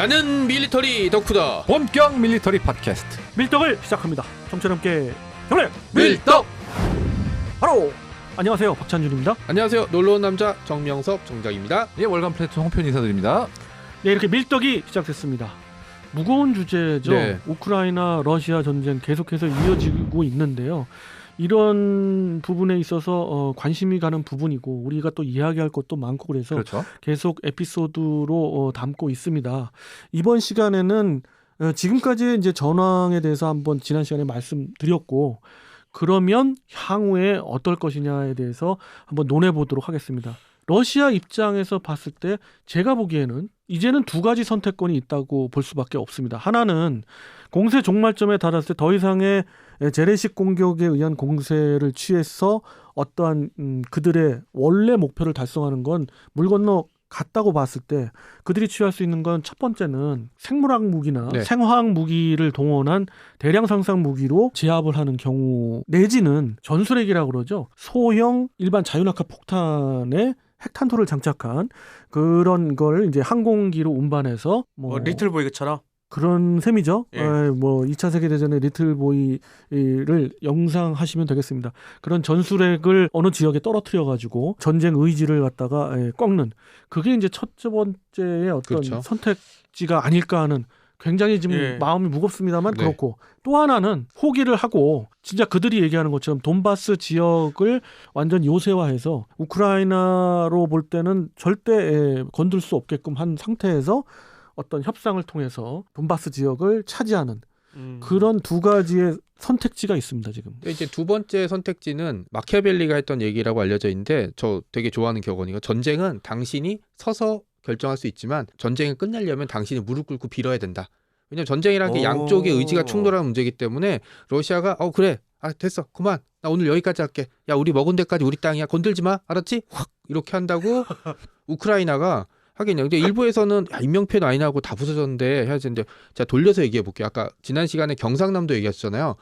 나는 밀리터리 덕후다. 본격 밀리터리 팟캐스트 밀떡을 시작합니다. 정철 함께 경례 밀떡. 바로 안녕하세요 박찬준입니다. 안녕하세요. 놀러온 남자 정명섭 정장입니다. 예 월간 플래툰 홍편 인사드립니다 네 이렇게 밀떡이 시작됐습니다. 무거운 주제죠. 네. 우크라이나 러시아 전쟁 계속해서 이어지고 있는데요. 이런 부분에 있어서 어, 관심이 가는 부분이고 우리가 또 이야기할 것도 많고 그래서 그렇죠 계속 에피소드로 어, 담고 있습니다. 이번 시간에는 어, 지금까지 이제 전황에 대해서 한번 지난 시간에 말씀드렸고 그러면 향후에 어떨 것이냐에 대해서 한번 논해 보도록 하겠습니다. 러시아 입장에서 봤을 때 제가 보기에는 이제는 두 가지 선택권이 있다고 볼 수밖에 없습니다. 하나는 공세 종말점에 달았을 때 더 이상의 재래식 공격에 의한 공세를 취해서 어떠한 음, 그들의 원래 목표를 달성하는 건 물 건너 갔다고 봤을 때 그들이 취할 수 있는 건 첫 번째는 생물학 무기나 네. 생화학 무기를 동원한 대량 상상 무기로 제압을 하는 경우 내지는 전술핵이라고 그러죠. 소형 일반 자유낙하 폭탄에 핵탄토를 장착한 그런 걸 이제 항공기로 운반해서 뭐 어, 리틀 보이처럼 그런 셈이죠. 예. 에, 뭐 2차 세계 대전의 리틀 보이를 영상하시면 되겠습니다. 그런 전술핵을 어느 지역에 떨어뜨려 가지고 전쟁 의지를 갖다가 에, 꺾는 그게 이제 첫 번째의 어떤 그렇죠. 선택지가 아닐까 하는 굉장히 지금 예. 마음이 무겁습니다만 네. 그렇고 또 하나는 포기를 하고 진짜 그들이 얘기하는 것처럼 돈바스 지역을 완전 요새화해서 우크라이나로 볼 때는 절대 에, 건들 수 없게끔 한 상태에서 어떤 협상을 통해서 돈바스 지역을 차지하는 음. 그런 두 가지의 선택지가 있습니다 지금. 이제 두 번째 선택지는 마키아벨리가 했던 얘기라고 알려져 있는데 저 되게 좋아하는 격언이가 전쟁은 당신이 서서 결정할 수 있지만 전쟁을 끝내려면 당신이 무릎 꿇고 빌어야 된다. 왜냐면 전쟁이라는 게 오. 양쪽의 의지가 충돌하는 문제이기 때문에 러시아가 어 그래 아 됐어 그만 나 오늘 여기까지 할게 야 우리 먹은 데까지 우리 땅이야 건들지 마 알았지 확 이렇게 한다고 우크라이나가 하겠냐 근데 일부에서는 야, 인명피해도 아니나 하고 다 부서졌는데 해야 되는데 제가 돌려서 얘기해 볼게요 아까 지난 시간에 경상남도 얘기하셨잖아요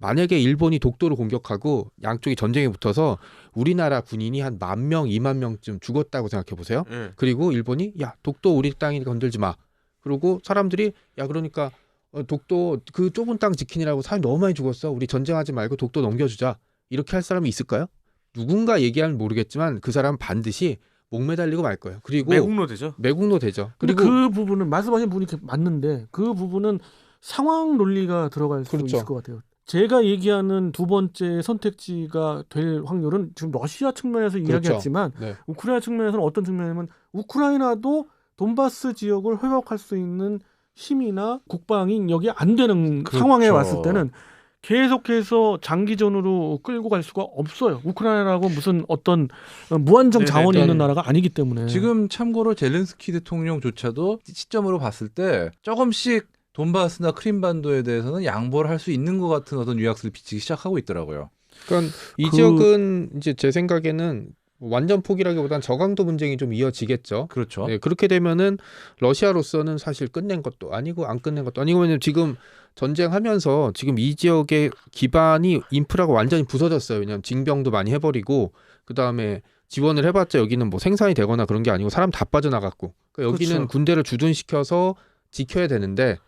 만약에 일본이 독도를 공격하고 양쪽이 전쟁에 붙어서 우리나라 군인이 한 만 명, 이만 명쯤 죽었다고 생각해 보세요. 예. 그리고 일본이 야 독도 우리 땅이니까 건들지 마. 그리고 사람들이 야 그러니까 어, 독도 그 좁은 땅 지키느라고 사람이 너무 많이 죽었어. 우리 전쟁하지 말고 독도 넘겨주자. 이렇게 할 사람이 있을까요? 누군가 얘기하면 모르겠지만 그 사람 은 반드시 목매달리고 말 거예요. 그리고 매국노 되죠. 매국노 되죠. 그리고 그 부분은 말씀하신 분이 이렇게 맞는데 그 부분은 상황 논리가 들어갈 수 그렇죠. 있을 것 같아요. 제가 얘기하는 두 번째 선택지가 될 확률은 지금 러시아 측면에서 그렇죠. 이야기했지만 네. 우크라이나 측면에서는 어떤 측면이냐면 우크라이나도 돈바스 지역을 회복할 수 있는 힘이나 국방이 안 되는 그렇죠. 상황에 왔을 때는 계속해서 장기전으로 끌고 갈 수가 없어요. 우크라이나라고 무슨 어떤 무한정 네네, 자원이 네. 있는 나라가 아니기 때문에 지금 참고로 젤렌스키 대통령조차도 시점으로 봤을 때 조금씩 돈바스나 크림반도에 대해서는 양보를 할 수 있는 것 같은 어떤 뉘앙스를 비치기 시작하고 있더라고요 그러니까 이 그- 지역은 이제 제 생각에는 완전 포기라기보단 저강도 분쟁이 좀 이어지겠죠. 그렇죠 네, 그렇게 되면은 러시아로서는 사실 끝낸 것도 아니고 안 끝낸 것도 아니고 왜냐면 지금 전쟁하면서 지금 이 지역의 기반이 인프라가 완전히 부서졌어요. 왜냐면 징병도 많이 해버리고 그 다음에 지원을 해봤자 여기는 뭐 생산이 되거나 그런 게 아니고 사람 다 빠져나갔고 그러니까 여기는 그렇죠. 군대를 주둔시켜서 지켜야 되는데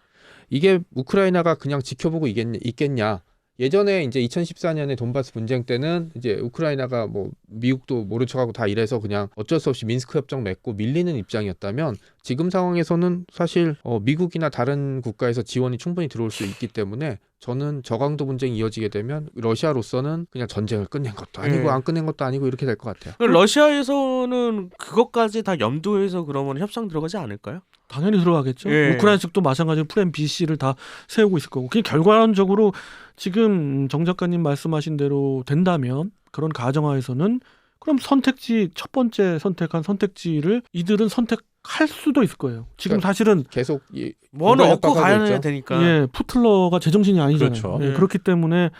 이게 우크라이나가 그냥 지켜보고 있겠냐, 있겠냐. 예전에 이제 2014년에 돈바스 분쟁 때는 이제 우크라이나가 뭐 미국도 모른 척하고 다 이래서 그냥 어쩔 수 없이 민스크 협정 맺고 밀리는 입장이었다면 지금 상황에서는 사실 어, 미국이나 다른 국가에서 지원이 충분히 들어올 수 있기 때문에 저는 저강도 분쟁이 이어지게 되면 러시아로서는 그냥 전쟁을 끝낸 것도 아니고 네. 안 끝낸 것도 아니고 이렇게 될 것 같아요. 그 러시아에서는 그것까지 다 염두해서 그러면 협상 들어가지 않을까요? 당연히 들어가겠죠. 예. 우크라이나 측도 마찬가지로 플랜 B, C를 다 세우고 있을 거고. 그 결과론적으로 지금 정 작가님 말씀하신 대로 된다면 그런 가정하에서는 그럼 선택지 첫 번째 선택한 선택지를 이들은 선택할 수도 있을 거예요. 지금 그러니까 사실은 계속 이 뭐는 얻고 가야 있죠? 되니까. 예, 푸틀러가 제정신이 아니잖아요. 그렇죠. 예, 예. 그렇기 때문에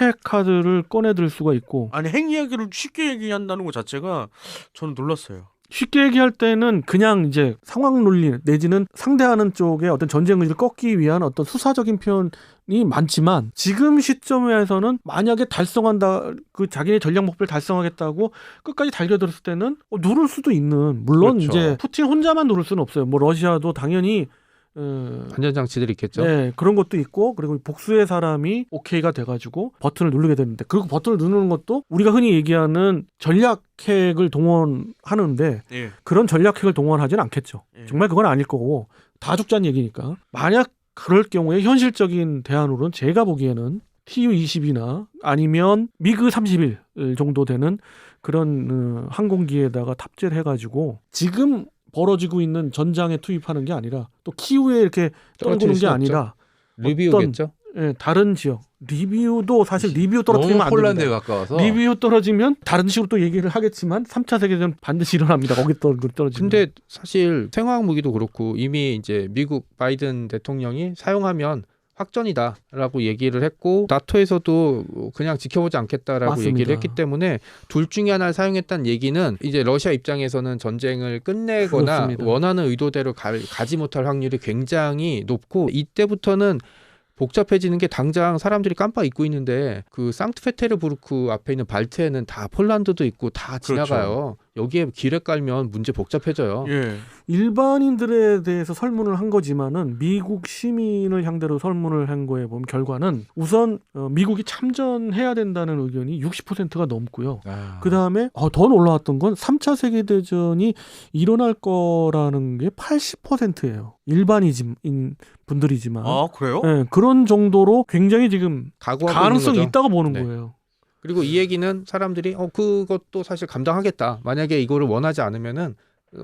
핵 카드를 꺼내들 수가 있고 아니 핵 이야기를 쉽게 얘기한다는 것 자체가 저는 놀랐어요. 쉽게 얘기할 때는 그냥 이제 상황 논리 내지는 상대하는 쪽의 어떤 전쟁 의지를 꺾기 위한 어떤 수사적인 표현 이 많지만 지금 시점에서는 만약에 달성한다 그 자기의 전략 목표를 달성하겠다고 끝까지 달려들었을 때는 어, 누를 수도 있는 물론 그렇죠. 이제 푸틴 혼자만 누를 수는 없어요. 뭐 러시아도 당연히 어, 안전 장치들이 있겠죠. 네, 그런 것도 있고 그리고 복수의 사람이 오케이가 돼가지고 버튼을 누르게 되는데 그리고 버튼을 누르는 것도 우리가 흔히 얘기하는 전략핵을 동원하는데 예. 그런 전략핵을 동원하지는 않겠죠. 예. 정말 그건 아닐 거고 다 죽자는 얘기니까 만약 그럴 경우에 현실적인 대안으로는 제가 보기에는 TU-20이나 아니면 미그 31 정도 되는 그런 어, 항공기에다가 탑재를 해가지고 지금 벌어지고 있는 전장에 투입하는 게 아니라 또 키우에 이렇게 떨구는 게 없죠. 아니라 리뷰겠죠. 예, 다른 지역 리뷰도 사실 리뷰 떨어뜨리면 안 폴란드에 됩니다. 가까워서 리뷰 떨어지면 다른 식으로 또 얘기를 하겠지만 3차 세계대전 반드시 일어납니다. 거기 떨- 떨어지면. 근데 사실 생화학 무기도 그렇고 이미 이제 미국 바이든 대통령이 사용하면 확전이다라고 얘기를 했고 나토에서도 그냥 지켜보지 않겠다라고 맞습니다. 얘기를 했기 때문에 둘 중에 하나를 사용했다는 얘기는 이제 러시아 입장에서는 전쟁을 끝내거나 그렇습니다. 원하는 의도대로 갈- 가지 못할 확률이 굉장히 높고 이때부터는 복잡해지는 게 당장 사람들이 깜빡 잊고 있는데 그 상트페테르부르크 앞에 있는 발트에는 다 폴란드도 있고 다 그렇죠. 지나가요. 여기에 길에 깔면 문제 복잡해져요. 예. 일반인들에 대해서 설문을 한 거지만은 미국 시민을 상대로 설문을 한 거에 보면 결과는 우선 어, 미국이 참전해야 된다는 의견이 60%가 넘고요. 아, 그 다음에 더 놀라웠던 건 3차 세계 대전이 일어날 거라는 게 80%예요. 일반인 분들이지만. 아 그래요? 예, 그런 정도로 굉장히 지금 가능성이. 있다고 보는 네. 거예요. 그리고 이 얘기는 사람들이 어 그것도 사실 감당하겠다. 만약에 이거를 원하지 않으면은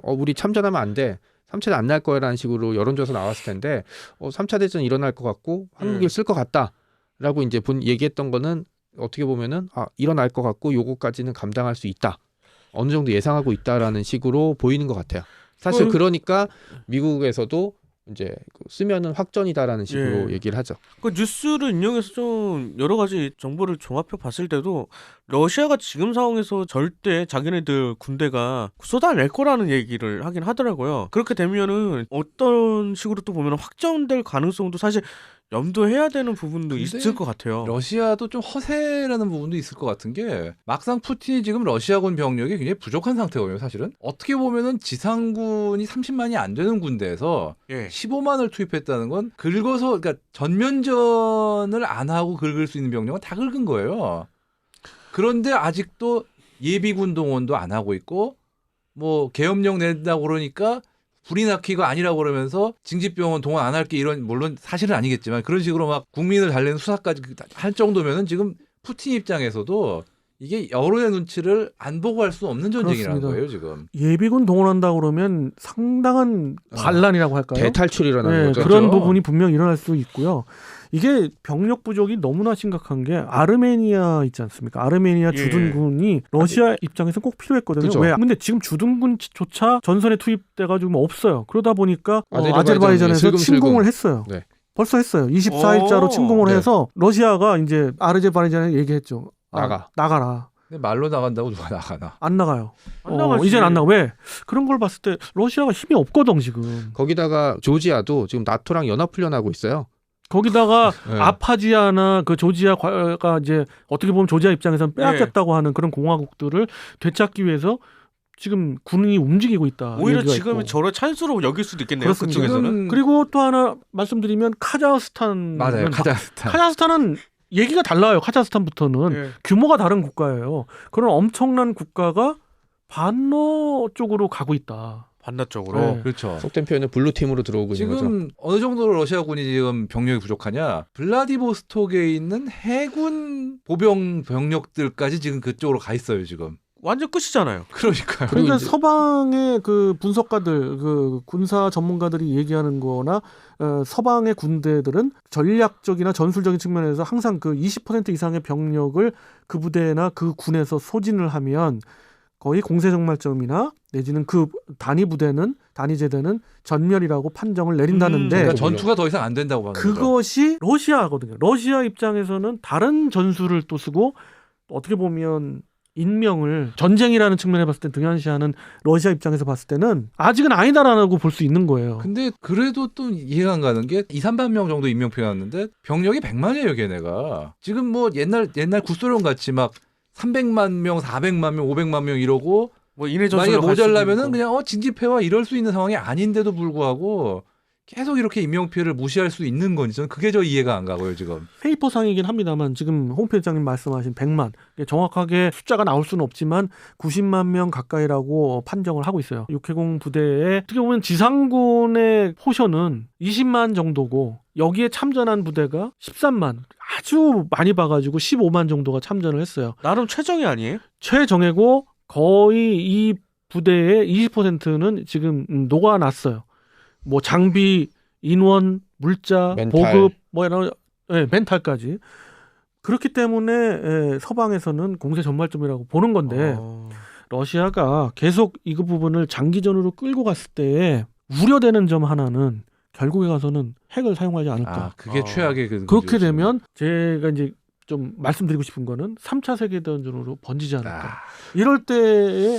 어 우리 참전하면 안 돼. 3차는 안날 거야라는 식으로 여론조사 나왔을 텐데 어 3차 대전 일어날 것 같고 한국이 음. 쓸것 같다라고 이제 본 얘기했던 거는 어떻게 보면은 아 일어날 것 같고 요거까지는 감당할 수 있다. 어느 정도 예상하고 있다라는 식으로 보이는 것 같아요. 사실 그- 그러니까 미국에서도 이제 그 쓰면은 확전이다라는 식으로 예. 얘기를 하죠. 그 뉴스를 인용해서 좀 여러 가지 정보를 종합해 봤을 때도 러시아가 지금 상황에서 절대 자기네들 군대가 쏟아낼 거라는 얘기를 하긴 하더라고요. 그렇게 되면은 어떤 식으로 또 보면 확정될 가능성도 사실 염두해야 되는 부분도 있을 것 같아요. 러시아도 좀 허세라는 부분도 있을 것 같은 게 막상 푸틴이 지금 러시아군 병력이 굉장히 부족한 상태거든요, 사실은. 어떻게 보면은 지상군이 30만이 안 되는 군대에서 예. 15만을 투입했다는 건 긁어서 그러니까 전면전을 안 하고 긁을 수 있는 병력은 다 긁은 거예요. 그런데 아직도 예비군 동원도 안 하고 있고 뭐 계엄령 낸다고 그러니까 불이 나키가 아니라고 그러면서 징집병원 동원 안 할게 이런 물론 사실은 아니겠지만 그런 식으로 막 국민을 달래는 수사까지 할 정도면은 지금 푸틴 입장에서도 이게 여론의 눈치를 안 보고 할 수 없는 전쟁이라는 그렇습니다. 거예요 지금. 예비군 동원한다 그러면 상당한 어, 반란이라고 할까요? 대탈출이 일어나는 네, 거죠. 그런 그렇죠. 부분이 분명 일어날 수 있고요. 이게 병력 부족이 너무나 심각한 게 아르메니아 있지 않습니까? 아르메니아 예. 주둔군이 러시아 입장에서 꼭 필요했거든요. 그죠. 왜? 근데 지금 주둔군조차 전선에 투입돼가지고 뭐 없어요. 그러다 보니까 어, 아제르바이잔 아제르바이잔에서 슬금슬금. 침공을 했어요. 네. 벌써 했어요. 24일자로 오, 침공을 네. 해서 러시아가 이제 아르제바이잔에 얘기했죠. 아, 나가. 나가라. 근데 말로 나간다고 누가 나가나? 안 나가요. 안 어. 이제는 안 나가. 왜? 그런 걸 봤을 때 러시아가 힘이 없거든 지금. 거기다가 조지아도 지금 나토랑 연합 훈련하고 있어요. 거기다가 네. 아파지아나 그 조지아가 이제 어떻게 보면 조지아 입장에서는 빼앗겼다고 하는 그런 공화국들을 되찾기 위해서 지금 군이 움직이고 있다. 오히려 지금은 있고. 저를 찬스로 여길 수도 있겠네요. 그렇습니다. 그쪽에서는. 지금 그리고 또 하나 말씀드리면 카자흐스탄 맞아요 카자흐스탄. 카자흐스탄은 얘기가 달라요. 카자흐스탄부터는 예. 규모가 다른 국가예요. 그런 엄청난 국가가 반러 쪽으로 가고 있다. 반대쪽으로. 네. 그렇죠. 속된 표현은 블루 팀으로 들어오고 있는 거죠. 지금 어느 정도로 러시아군이 지금 병력이 부족하냐? 블라디보스톡에 있는 해군 보병 병력들까지 지금 그쪽으로 가 있어요 지금. 완전 끝이잖아요. 그러니까요. 그러니까 서방의 그 분석가들, 그 군사 전문가들이 얘기하는 거나 어, 서방의 군대들은 전략적이나 전술적인 측면에서 항상 그 20% 이상의 병력을 그 부대나 그 군에서 소진을 하면 거의 공세 정말점이나 내지는 그 단위 부대는 단위 제대는 전멸이라고 판정을 내린다는데 음, 그러니까 네. 전투가 더 이상 안 된다고 하는. 그것이 러시아거든요. 러시아 입장에서는 다른 전술을 또 쓰고 어떻게 보면 인명을 전쟁이라는 측면에 봤을 때 등한시하는 러시아 입장에서 봤을 때는 아직은 아니다라고 볼 수 있는 거예요. 근데 그래도 또 이해가 안 가는 게 2, 3만 명 정도 표현했는데 병력이 100만이에요, 걔네가. 지금 뭐 옛날 옛날 구소련 같이 막 300만 명, 400만 명, 500만 명 이러고 뭐 이내 만약에 모자라면은. 그냥 어 징집해와 이럴 수 있는 상황이 아닌데도 불구하고 계속 이렇게 임명 피해를 무시할 수 있는 건지 저는 그게 저 이해가 안 가고요 지금. 페이퍼 상이긴 합니다만 지금 홍필장님 말씀하신 100만 이게 정확하게 숫자가 나올 수는 없지만 90만 명 가까이라고 판정을 하고 있어요. 육해공 부대에 어떻게 보면 지상군의 포션은 20만 정도고 여기에 참전한 부대가 13만 아주 많이 봐가지고 15만 정도가 참전을 했어요. 나름 최정이 아니에요? 최정예고 거의 이 부대의 20%는 지금 음, 녹아났어요. 뭐 장비, 인원, 물자, 멘탈. 보급, 뭐 이런 예, 멘탈까지. 그렇기 때문에 예, 서방에서는 공세 전말점이라고 보는 건데 어. 러시아가 계속 이 부분을 장기전으로 끌고 갔을 때에 우려되는 점 하나는 결국에 가서는 핵을 사용하지 않을까. 아 그게 어. 최악의 그 그렇게. 되면 제가 이제 좀 말씀드리고 싶은 거는 3차 세계 대전으로 번지지 않을까. 아, 이럴 때에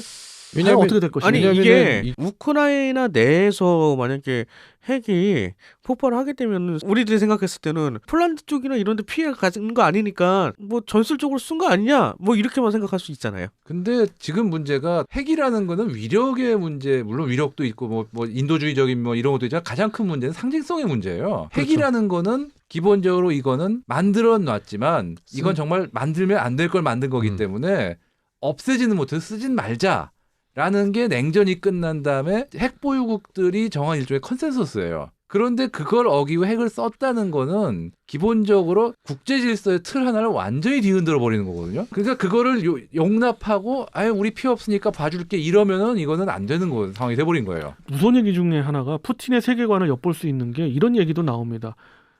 왜냐면 어떻게 될 것인가? 아니 이게 이- 우크라이나 내에서 만약에 핵이 폭발을 하게 되면 우리들이 생각했을 때는 폴란드 쪽이나 이런 데 피해가 가는 거 아니니까 뭐 전술적으로 쓴 거 아니냐 뭐 이렇게만 생각할 수 있잖아요. 근데 지금 문제가 핵이라는 거는 위력의 문제 물론 위력도 있고 뭐, 뭐 인도주의적인 뭐 이런 것도 있지만 가장 큰 문제는 상징성의 문제예요. 그렇죠. 핵이라는 거는 기본적으로 이거는 만들어 놨지만 이건 정말 만들면 안 될 걸 만든 거기 음. 때문에 없애지는 못해서 쓰진 말자. 라는 게 냉전이 끝난 다음에 핵 보유국들이 정한 일종의 컨센서스예요. 그런데 그걸 어기고 핵을 썼다는 거는 기본적으로 국제 질서의 틀 하나를 완전히 뒤흔들어 버리는 거거든요. 그러니까 그거를 요- 용납하고 아예 우리 피해 없으니까 봐줄게 이러면은 이거는 안 되는 거 상황이 돼 버린 거예요. 무서운 얘기 중에 하나가 푸틴의 세계관을 엿볼 수 있는 게 이런 얘기도 나옵니다.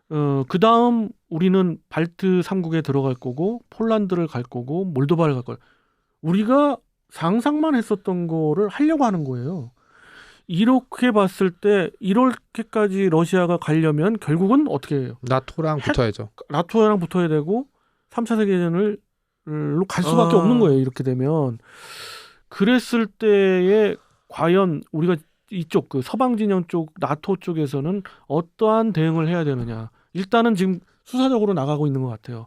어, 그 다음 우리는 발트 3국에 들어갈 거고 폴란드를 갈 거고 몰도바를 갈 거예요. 우리가 상상만 했었던 거를 하려고 하는 거예요. 이렇게 봤을 때 이렇게까지 러시아가 가려면 결국은 어떻게 해요? 나토랑 핵- 붙어야죠. 나토랑 붙어야 되고 3차 세계대전을 로갈 수밖에 아. 없는 거예요. 이렇게 되면 그랬을 때에 과연 우리가 이쪽 그 서방 진영 쪽 나토 쪽에서는 어떠한 대응을 해야 되느냐. 일단은 지금 수사적으로 나가고 있는 것 같아요.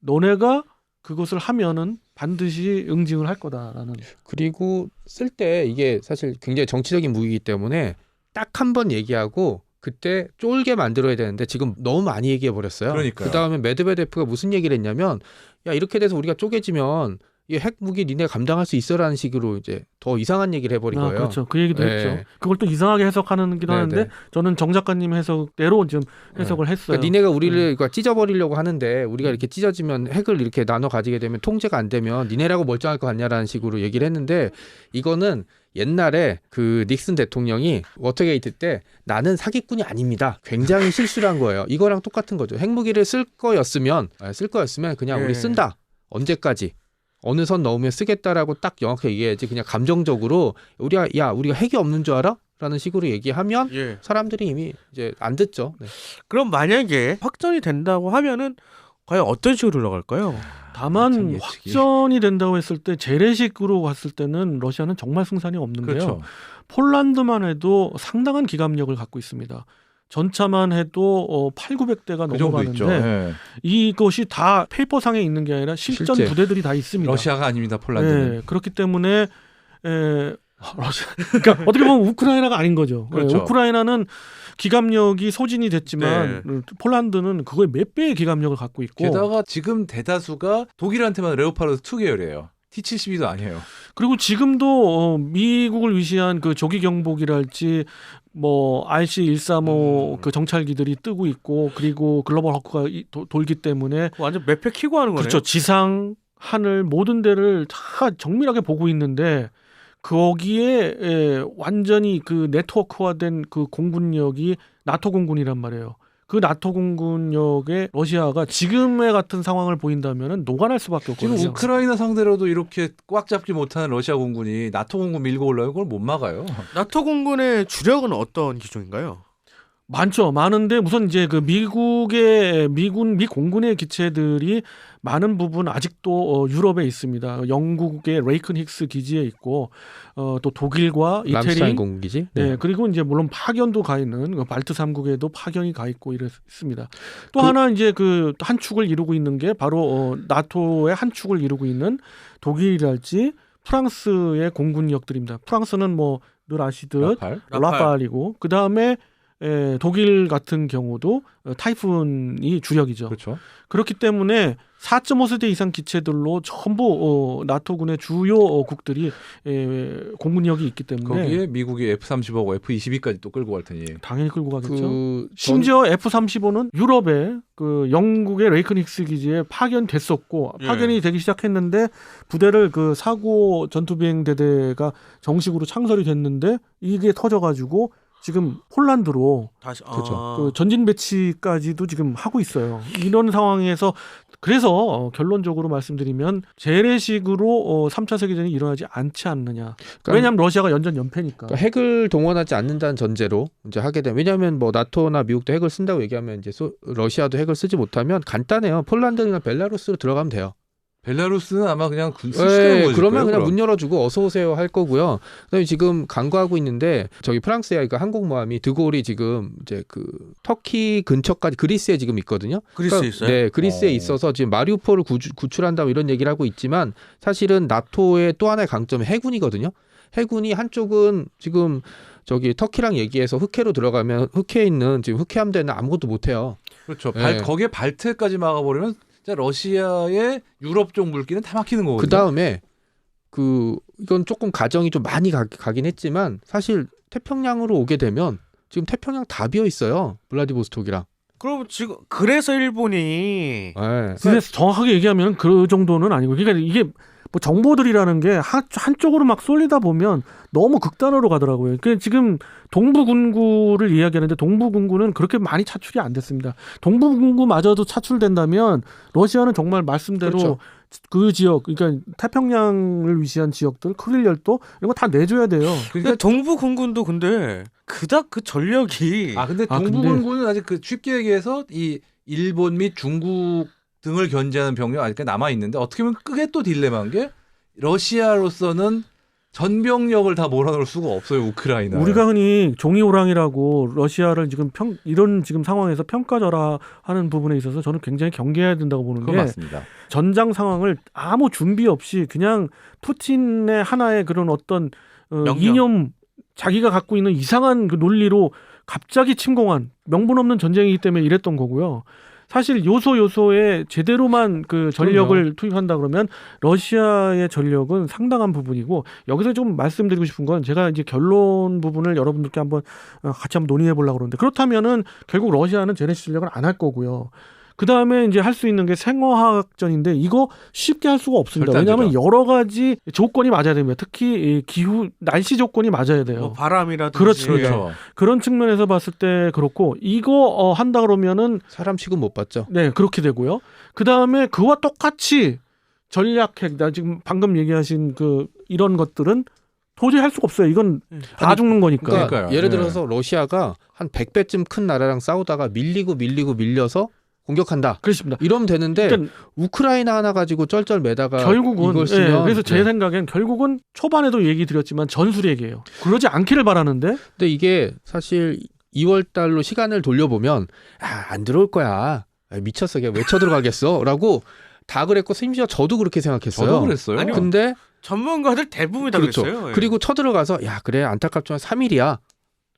너네가 그것을 하면은 반드시 응징을 할 거다라는. 그리고 쓸 때 이게 사실 굉장히 정치적인 무기이기 때문에 딱 한 번 얘기하고 그때 쫄게 만들어야 되는데 지금 너무 많이 얘기해 버렸어요. 그러니까요. 그다음에 메드베데프가 무슨 얘기를 했냐면 야 이렇게 돼서 우리가 쪼개지면 이 핵 무기 니네 감당할 수 있어라는 식으로 이제 더 이상한 얘기를 해버린 아, 거예요. 그렇죠. 그 얘기도 네. 했죠. 그걸 또 이상하게 해석하는기도 네, 하는데 네. 저는 정 작가님 해석대로 지금 해석을 했어요. 그러니까 니네가 우리를 네. 그러니까 찢어버리려고 하는데 우리가 이렇게 찢어지면 핵을 이렇게 나눠 가지게 되면 통제가 안 되면 니네라고 멀쩡할 것 같냐라는 식으로 얘기를 했는데 이거는 옛날에 그 닉슨 대통령이 워터게이트 때 나는 사기꾼이 아닙니다. 굉장히 실수를 한 거예요. 이거랑 똑같은 거죠. 핵무기를 쓸 거였으면 아, 쓸 거였으면 그냥 예. 우리 쓴다. 언제까지? 어느 선 넘으면 쓰겠다라고 딱 명확하게 얘기해야지 그냥 감정적으로 우리가 야 우리가 핵이 없는 줄 알아? 라는 식으로 얘기하면 예. 사람들이 이미 이제 안 듣죠. 네. 그럼 만약에 확전이 된다고 하면은 과연 어떤 식으로 흘러갈까요? 참 다만 예측이. 확전이 된다고 했을 때 재래식으로 갔을 때는 러시아는 정말 승산이 없는데요. 그렇죠. 폴란드만 해도 상당한 기갑력을 갖고 있습니다. 전차만 해도 어, 8, 900대가 그. 넘어가는데 예. 이것이 다 페이퍼상에 있는 게 아니라 실전 실제. 부대들이 다 있습니다. 러시아가 아닙니다. 폴란드는. 네, 그렇기 때문에 에, 러시아 그러니까 어떻게 보면 우크라이나가 아닌 거죠. 그렇죠. 네, 우크라이나는 기갑력이 소진이 됐지만 음, 폴란드는 그거의 몇 배의 기갑력을 갖고 있고 게다가 지금 대다수가 독일한테만 레오파르드 2 계열이에요. T-72도 아니에요. 그리고 지금도 어, 미국을 위시한 그 조기 경보기랄지 뭐 RC135 음. 그 정찰기들이 뜨고 있고 그리고 글로벌 허크가 이- 도- 돌기 때문에 완전 매패 키고 하는 거네요. 그렇죠 지상 하늘 모든 데를 다 정밀하게 보고 있는데 거기에 에, 완전히 그 네트워크화된 그 공군력이 나토 공군이란 말이에요. 그 나토 공군력에 러시아가 지금의 같은 상황을 보인다면은 녹아날 수밖에 지금 없거든요. 우크라이나 상대로도 이렇게 꽉 잡지 못하는 러시아 공군이 나토 공군 밀고 올라오면 그걸 못 막아요. 나토 공군의 주력은 어떤 기종인가요? 많죠. 많은데 우선 이제 그 미국의 미군 미 공군의 기체들이 많은 부분 아직도 어, 유럽에 있습니다. 영국의 레이큰 힉스 기지에 있고 어, 또 독일과 이태리 공기지. 네, 그리고 이제 물론 파견도 가 있는 그 발트 삼국에도 파견이 가 있고 이랬습니다. 또 그- 하나 이제 그 한 축을 이루고 있는 게 바로 어, 나토의 한 축을 이루고 있는 독일이랄지 프랑스의 공군력들입니다. 프랑스는 뭐 늘 아시듯. 라팔. 라팔이고 그 다음에 에, 독일 같은 경우도 어, 타이푼이 주력이죠. 그렇죠. 그렇기 때문에 4.5세대 이상 기체들로 전부 어, 나토군의 주요 어, 국들이 에, 공군력이 있기 때문에 거기에 미국이 F-35하고 F-22까지 또 끌고 갈 테니. 당연히 끌고 가겠죠. 그 심지어 F-35는 유럽에 그 영국의 레이큰 힉스 기지에 파견됐었고 예. 파견이 되기 시작했는데 부대를 그 사고 전투비행 대대가 정식으로 창설이 됐는데 이게 터져가지고 지금 폴란드로 다시 그렇죠. 아, 그 전진 배치까지도 지금 하고 있어요. 이런 상황에서 그래서 어, 결론적으로 말씀드리면 재래식으로 어, 3차 세계대전이 일어나지 않지 않느냐. 그러니까 왜냐하면 러시아가 연전 연패니까. 그러니까 핵을 동원하지 않는다는 전제로 이제 하게 되면 왜냐하면 뭐 나토나 미국도 핵을 쓴다고 얘기하면 이제 소, 러시아도 핵을 쓰지 못하면 간단해요. 폴란드나 벨라루스로 들어가면 돼요. 벨라루스는 아마 그냥 군 네, 쓰시는 거죠. 그러면 그냥 문 열어주고 어서 오세요 할 거고요. 그다음에 지금 간과하고 있는데 저기 프랑스의 그 항공모함이 드골이 지금 이제 그 터키 근처까지 그리스에 지금 있거든요. 그리스에 그러니까, 있어요. 네, 그리스에 어. 있어서 지금 마리우폴을 구주, 구출한다 고 이런 얘기를 하고 있지만 사실은 나토의 또 하나의 강점이 해군이거든요. 해군이 한쪽은 지금 저기 터키랑 얘기해서 흑해로 들어가면 흑해에 있는 지금 흑해 함대는 아무것도 못 해요. 그렇죠. 네. 발, 거기에 발트까지 막아버리면 러시아의 유럽 쪽 물기는 다 막히는 거거든요. 그 다음에 그 이건 조금 가정이 좀 많이 가, 가긴 했지만 사실 태평양으로 오게 되면 지금 태평양 다 비어 있어요. 블라디보스톡이랑. 그럼 지금 그래서 일본이 네. 근데 정확하게 얘기하면 그 정도는 아니고 그러니까 이게 뭐 정보들이라는 게 한, 한쪽으로 막 쏠리다 보면 너무 극단으로 가더라고요. 그 지금 동부군구를 이야기하는데 동부군구는 그렇게 많이 차출이 안 됐습니다. 동부군구마저도 차출된다면 러시아는 정말 말씀대로 그렇죠. 그 지역, 그러니까 태평양을 위시한 지역들, 크릴 열도 이런 거 다 내줘야 돼요. 근데 동부 군군도 근데 그닥 그 전력이 아 근데 아, 근데- 동부군군은 아직 그 쉽게 얘기해서 이 일본 및 중국 등을 견제하는 병력 아직 남아 있는데 어떻게 보면 그게 또 딜레마인 게 러시아로서는 전병력을 다 몰아넣을 수가 없어요 우크라이나. 우리가 흔히 종이 호랑이라고 러시아를 지금 평 이런 지금 상황에서 평가절하하는 부분에 있어서 저는 굉장히 경계해야 된다고 보는 게 맞습니다. 전장 상황을 아무 준비 없이 그냥 푸틴의 하나의 그런 어떤 어. 이념 자기가 갖고 있는 이상한 그 논리로 갑자기 침공한 명분 없는 전쟁이기 때문에 이랬던 거고요. 사실 요소 요소에 제대로만 그 전력을 투입한다 그러면 러시아의 전력은 상당한 부분이고 여기서 좀 말씀드리고 싶은 건 제가 이제 결론 부분을 여러분들께 한번 어, 같이 한번 논의해 보려고 그러는데 그렇다면은 결국 러시아는 제네시 전력을 안 할 거고요. 그 다음에 이제 할 수 있는 게 생화학전인데 이거 쉽게 할 수가 없습니다. 왜냐하면. 여러 가지 조건이 맞아야 됩니다. 특히 이 기후 날씨 조건이 맞아야 돼요. 뭐 바람이라든지 그렇습니다. 그렇죠. 그런 측면에서 봤을 때 그렇고 이거 어, 한다 그러면은 사람 취급 못 받죠. 네 그렇게 되고요. 그 다음에 그와 똑같이 전략핵 나 지금 방금 얘기하신 그 이런 것들은 도저히 할 수가 없어요. 이건 음. 다 죽는 거니까. 그러니까. 예를 네. 들어서 러시아가 한 100배쯤 큰 나라랑 싸우다가 밀리고 밀리고 밀려서 공격한다. 그렇습니다. 이러면 되는데 그러니까 우크라이나 하나 가지고 쩔쩔 매다가 결국은 이걸 예, 쓰면 그래서 제 네. 생각엔 결국은 초반에도 얘기 드렸지만 전술핵이에요. 그러지 않기를 바라는데 근데 이게 사실 2월 달로 시간을 돌려보면 아, 안 들어올 거야. 아, 미쳤어. 걔왜 쳐들어가겠어?라고 다 그랬고 심지어 저도 그렇게 생각했어요. 저도 그랬어요. 아니요. 근데 전문가들 대부분이 다 그렇죠. 그랬어요. 예. 그리고 쳐들어가서 야 그래 안타깝지만 3일이야.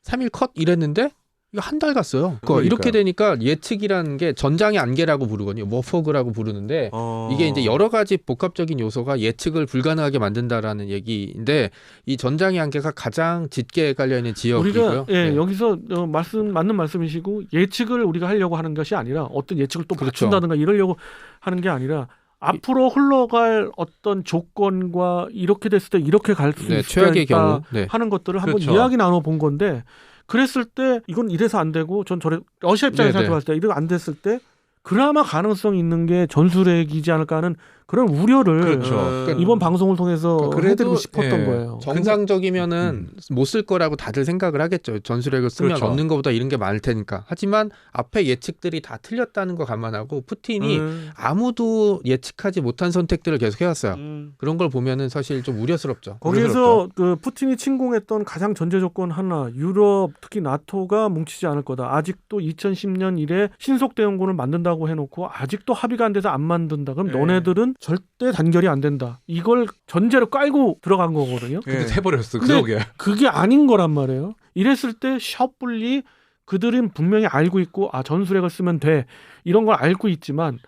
3일 컷 이랬는데 이거 한 달 갔어요. 그러니까. 이렇게 되니까 예측이라는 게 전장의 안개라고 부르거든요. 워포그라고 부르는데 어... 이게 이제 여러 가지 복합적인 요소가 예측을 불가능하게 만든다라는 얘기인데 이 전장의 안개가 가장 짙게 깔려 있는 지역이고요. 예, 네. 여기서 어, 말씀 맞는 말씀이시고 예측을 우리가 하려고 하는 것이 아니라 어떤 예측을 또 그렇죠. 맞춘다든가 이러려고 하는 게 아니라 앞으로 흘러갈 어떤 조건과 이렇게 됐을 때 이렇게 갈수 네, 있다 최악의 경우. 네. 하는 것들을 한번 그렇죠. 이야기 나눠 본 건데 그랬을 때 이건 이래서 안 되고 전 저래 러시아 입장에서 네, 네. 생각해 봤을 때 이거 안 됐을 때 그나마 가능성이 있는 게 전술핵이지 않을까 하는 그런 우려를 그렇죠. 어, 이번 방송을 통해서 그러니까 해드리고 싶었던 예. 거예요. 정상적이면은 못쓸 거라고 다들 생각을 하겠죠. 전술핵을 쓰면 그렇죠. 얻는 것보다 이런 게 많을 테니까. 하지만 앞에 예측들이 다 틀렸다는 거 감안하고 푸틴이 음, 아무도 예측하지 못한 선택들을 계속 해왔어요. 음. 그런 걸 보면은 사실 좀 우려스럽죠. 거기에서 그 푸틴이 침공했던 가장 전제 조건 하나, 유럽 특히 나토가 뭉치지 않을 거다. 아직도 2010년 이래 신속 대응군을 만든다고 해놓고 아직도 합의가 안 돼서 안 만든다. 그럼 네. 너네들은 절대 단결이 안 된다. 이걸 전제로 깔고 들어간 거거든요. 근데 예. 해버렸어. 근데 그러게. 그게 아닌 거란 말이에요. 이랬을 때 셔플리 그들은 분명히 알고 있고 아 전술핵을 쓰면 돼 이런 걸 알고 있지만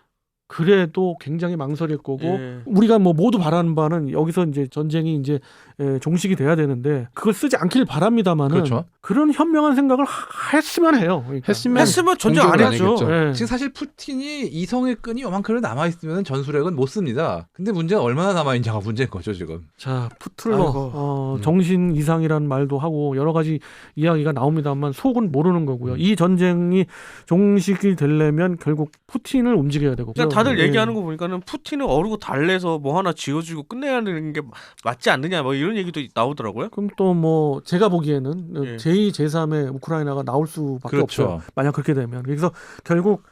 그래도 굉장히 망설일 거고 예. 우리가 뭐 모두 바라는 바는 여기서 이제 전쟁이 이제 에, 종식이 돼야 되는데 그걸 쓰지 않길 바랍니다만은 그렇죠. 그런 현명한 생각을 하- 했으면 해요. 그러니까. 했으면 했으면 전쟁 안 했죠. 예. 지금 사실 푸틴이 이성의 끈이 요만큼 남아 있으면 전술핵은 못 씁니다. 근데 문제는 얼마나 남아 있냐가 문제인 거죠 지금. 자 푸틀러. 어, 음. 정신 이상이라는 말도 하고 여러 가지 이야기가 나옵니다만 속은 모르는 거고요. 이 전쟁이 종식이 되려면 결국 푸틴을 움직여야 되고. 그러니까 다들 예. 얘기하는 거 보니까는 푸틴은 어르고 달래서 뭐 하나 지어주고 끝내야 되는 게 맞지 않느냐 뭐 이런 얘기도 나오더라고요. 그럼 또 뭐 제가 보기에는 예. 제2, 제3의 우크라이나가 나올 수밖에 그렇죠. 없어요. 만약 그렇게 되면 그래서 결국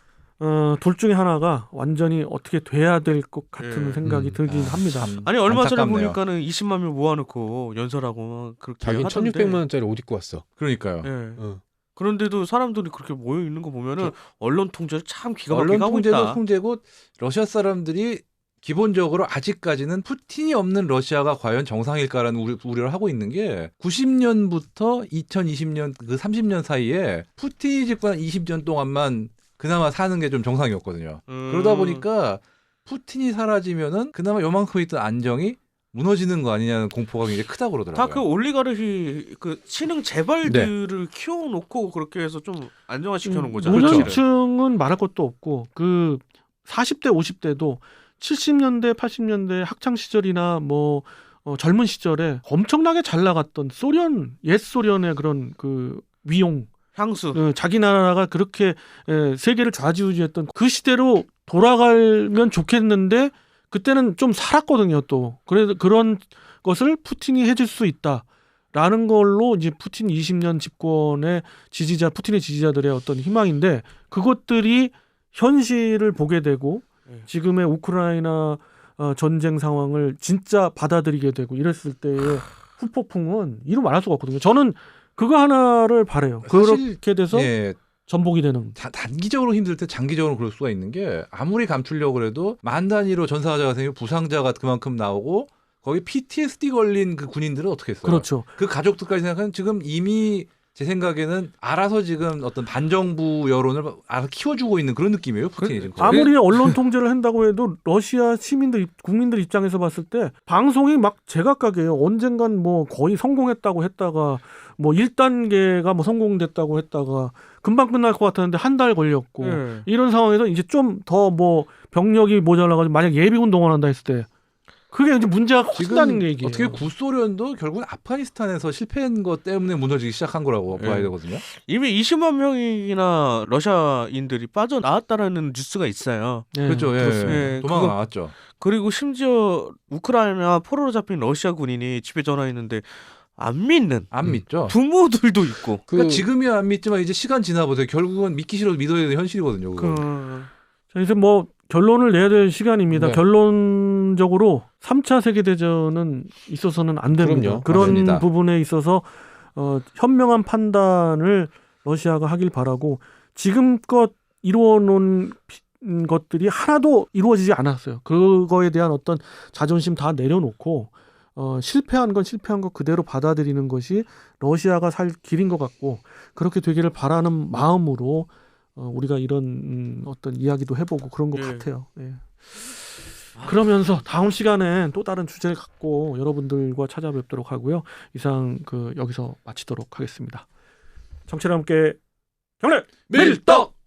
어, 둘 중에 하나가 완전히 어떻게 돼야 될 것 같은 예. 생각이 음. 들긴 아, 합니다. 참 아니 얼마 전에 안타깝네요. 보니까는 20만 명 모아놓고 연설하고 막 그렇게 하던데. 1600만 원짜리 옷 입고 왔어. 그러니까요. 예. 어. 그런데도 사람들이 그렇게 모여 있는 거 보면은 언론 통제를 참 기가 막히게 언론 통제도. 통제고 러시아 사람들이 기본적으로 아직까지는 푸틴이 없는 러시아가 과연 정상일까라는 우려, 우려 를 하고 있는 게 90년부터 2020년 그 30년 사이에 푸틴이 집권 20년 동안만 그나마 사는 게 좀 정상이었거든요. 음. 그러다 보니까 푸틴이 사라지면은 그나마 요만큼 있던 안정이 무너지는 거 아니냐는 공포가 굉장히 크다고 그러더라고요. 다 그 올리가르히 그 신흥 재벌들을 키워놓고 그렇게 해서 좀 안정화 시켜놓은 거잖아요. 그렇죠. 노년층은 말할 것도 없고 그 40대 50대도 70년대 80년대 학창 시절이나 뭐 어, 젊은 시절에 엄청나게 잘 나갔던 소련 옛 소련의 그런 그 위용 향수. 어, 자기 나라가 그렇게 에, 세계를 좌지우지했던 그 시대로 돌아가면 좋겠는데 그때는 좀 살았거든요 또 그래서 그런 것을 푸틴이 해줄 수 있다 라는 걸로 이제 푸틴 20년 집권의 지지자 푸틴의 지지자들의 어떤 희망인데 그것들이 현실을 보게 되고 네. 지금의 우크라이나 어, 전쟁 상황을 진짜 받아들이게 되고 이랬을 때의 후폭풍은 이루 말할 수가 없거든요. 저는 그거 하나를 바래요. 그렇게 돼서 예, 전복이 되는. 다- 단기적으로 힘들 때 장기적으로 그럴 수가 있는 게 아무리 감추려고 해도 만 단위로 전사자가 생기고 부상자가 그만큼 나오고 거기 PTSD 걸린 그 군인들은 어떻게 했어요? 그렇죠. 그 가족들까지 생각하면 지금 이미 제 생각에는 알아서 지금 어떤 반정부 여론을 알아서 키워주고 있는 그런 느낌이에요 푸틴이 지금. 아무리 언론 통제를 한다고 해도 러시아 시민들 입- 국민들 입장에서 봤을 때 방송이 막 제각각이에요. 언젠간 뭐 거의 성공했다고 했다가 뭐 1단계가 뭐 성공됐다고 했다가 금방 끝날 것 같았는데 한 달 걸렸고 예. 이런 상황에서 이제 좀 더 뭐 병력이 모자라가지고 만약 예비군 동원한다 했을 때 그게 이제 문제가 커진다는 얘기예요. 어떻게 구소련도 결국은 아프가니스탄에서 실패한 것 때문에 무너지기 시작한 거라고 예. 봐야 되거든요. 이미 20만 명이나 러시아인들이 빠져나왔다라는 뉴스가 있어요. 네, 그렇죠. 예, 그렇습니다. 예, 도망 나왔죠. 그리고 심지어 우크라이나 포로로 잡힌 러시아 군인이 집에 전화했는데 안 믿는 안 음. 믿죠. 부모들도 있고. 그 그러니까 지금이야 안 믿지만 이제 시간 지나 보세요. 결국은 믿기 싫어도 믿어야 되는 현실이거든요. 그거. 그 자, 이제 뭐 결론을 내야 될 시간입니다. 네. 결론 적으로 3차 세계 대전은 있어서는 안 됩니다. 그럼요. 그런 맞습니다. 부분에 있어서 어, 현명한 판단을 러시아가 하길 바라고 지금껏 이루어 놓은 피- 것들이 하나도 이루어지지 않았어요. 그거에 대한 어떤 자존심 다 내려놓고 어, 실패한 건 실패한 것 그대로 받아들이는 것이 러시아가 살 길인 것 같고 그렇게 되기를 바라는 마음으로 어, 우리가 이런 음, 어떤 이야기도 해보고 그런 것 예. 같아요. 예. 그러면서 다음 시간엔 또 다른 주제를 갖고 여러분들과 찾아뵙도록 하고요. 이상 그 여기서 마치도록 하겠습니다. 정치와 함께 경례 밀떡